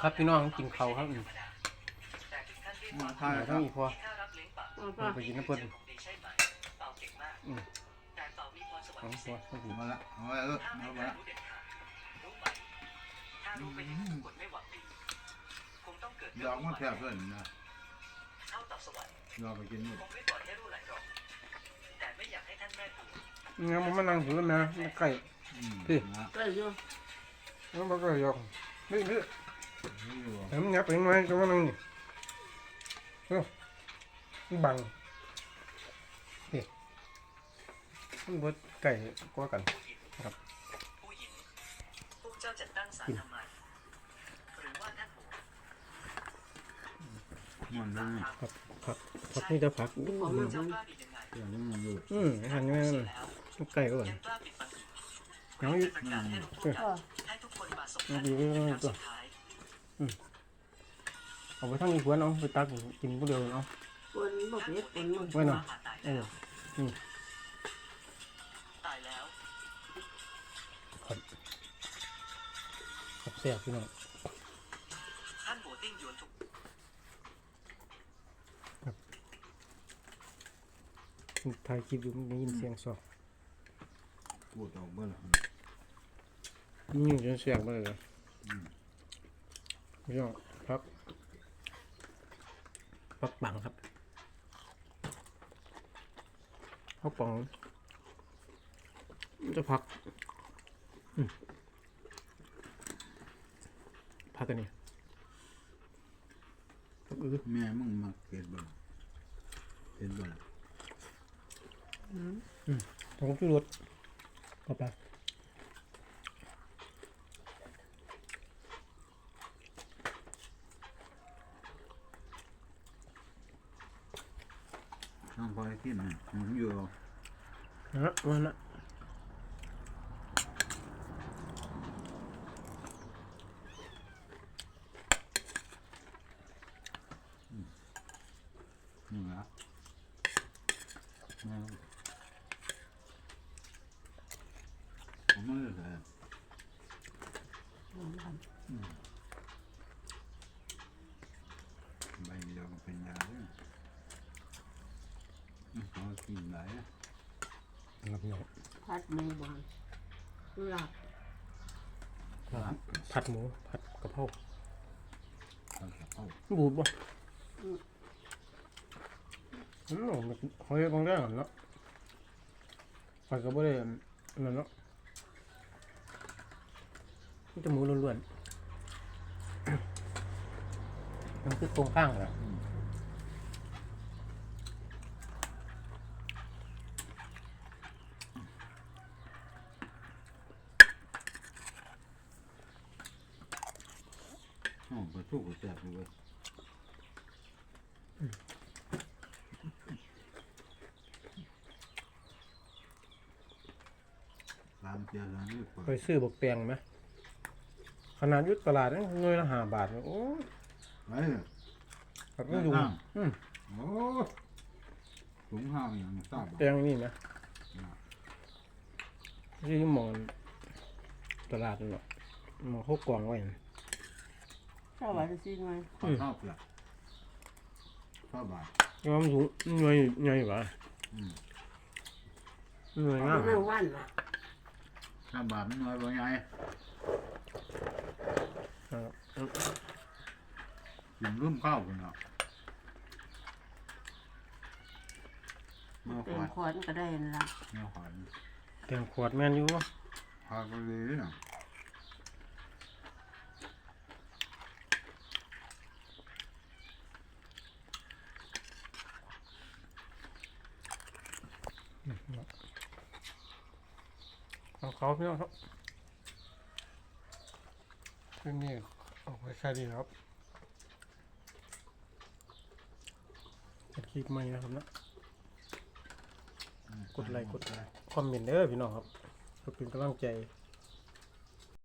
ครับพี่น้องกินเขาวครับอืมมาทายเดี๋ยวคต้รัอบงอีกพอเอาเอป่ะอไปกินน้ำเปิ้ลอืมแต่เป่ามีพรสวรรเอาค์พิเศพอษไม่กินมาละเอาไว้เออถ้าไม่เอาเคไว้ยรู้เด็ดขาดรู้ไหมถ้ารู้ไปยังสะกดไม่หวังดีคงต้องเกิดยอมมันแทบเลยนะเท่ากับสวรรค์ยอมไปกินหมดคงไม่ปล่อยให้รู้ไหลหรอกแต่ไม่อยากให้ท่านแม่กลัวงั้นมันมานั่งถือนะมันไก่ อืมพี่ นะ ใกล้อยู่ มันบ่ก็ยอกนี่นี่นี่อยู่เห็นมันยับเป็นไงก็มานั่งนี่เอ้ามันบังนี่มัน บดไก่กว่ากันครับผู้หญิงพวกเจ้าจะตั้งศาลทำไมหรือว่าท่านปู่มันนั่นนี่ครับครับครับนี่จะผักนี่ของมันเจ้ามันกล้าดียังไงเดี๋ยวนี้มันอยู่อืมหันยังไงนั่นเสร็จน่ะแล้วมันไก่ก็ก่อนยังกล้าปิดบังยังอยู่ประกาศให้รู้ทุกอย่างให้ทุกคนมาสมยังทบดีไม่คไม่รั้งตัวสุดท้าย เอาไปทั้งนี้ควรเอาไปตักกินผู้เดียวเอาคนบ่เผ็ดคนมันไว้หน่อยมาตายเอแล้วอตายแล้วครับแซ่บพี่น้องท่านโบติ้งหยวนถูกถ่ายคลิปอยู่มันได้ยินเสียงซอกพูดออกเมื่อไหร่นี่จนเสียงมาเลยเหรอ พี่น้องครับพักปังครับพักปังมันจะพักอืมพักกันนี่พักอื้อแม่มึงมาเกิดบ่เห็นบ่ล่ะผงชูรสเข้าไป น้องพลอยกินนะมันอยู่นะมันนะนี่ละแม่ผมไม่ได้เลยใบเดียวก็เป็นยาเลยอืมเขากินหลายอะ ครับพี่น้องพัดหมูบานหลับผัดหมูผัดกะเพราเขาจะเอาบูดบ่อืมมันหอยบางแรกเนาะผัดก็บ่ได้อันนั่นเนาะมันจะหมูล้วนๆ มันคือตรงข้างเหรออ๋ อไปสู้กับแซ่บเลยเว้ยร้านเจียวร้านนี้เปิดเคยซื้อบักแตงไหมขนาดอยุตตลาดนี่หน่วยละห้าบาทเนี่ยโอ้ยเฮ้ยผัดไม่ยุงห้าอืมโอ้ถุงห้าวอย่างทราบแตงนี่นะที่มองตลาดนั่นเนาะมองเขากองไว้น่ะ ชอบว่าจะซื้อไงข้าวข้าวเปลือกข้าวบาทยอมสูงหน่วยใหญ่กว่าอืมหน่วยงามแม่วันน่ะข้าวบาทมันน้อยกว่าไงครับกินร่วมข้าวกันเนาะเมื่อเต็ขมวดขวดก็ได้นั่นละเมื่อขวดแตงขวดแม่นอยู่บ่พาไปเลยเนาะ ของ เขาพี่น้องครับคืนนี้ออกไปแค่นี้ครับจะคลิปใหม่นะครับนะกดไลค์กดคอมเมนต์เด้อพี่น้องครับเพื่อเป็นกำลังใจ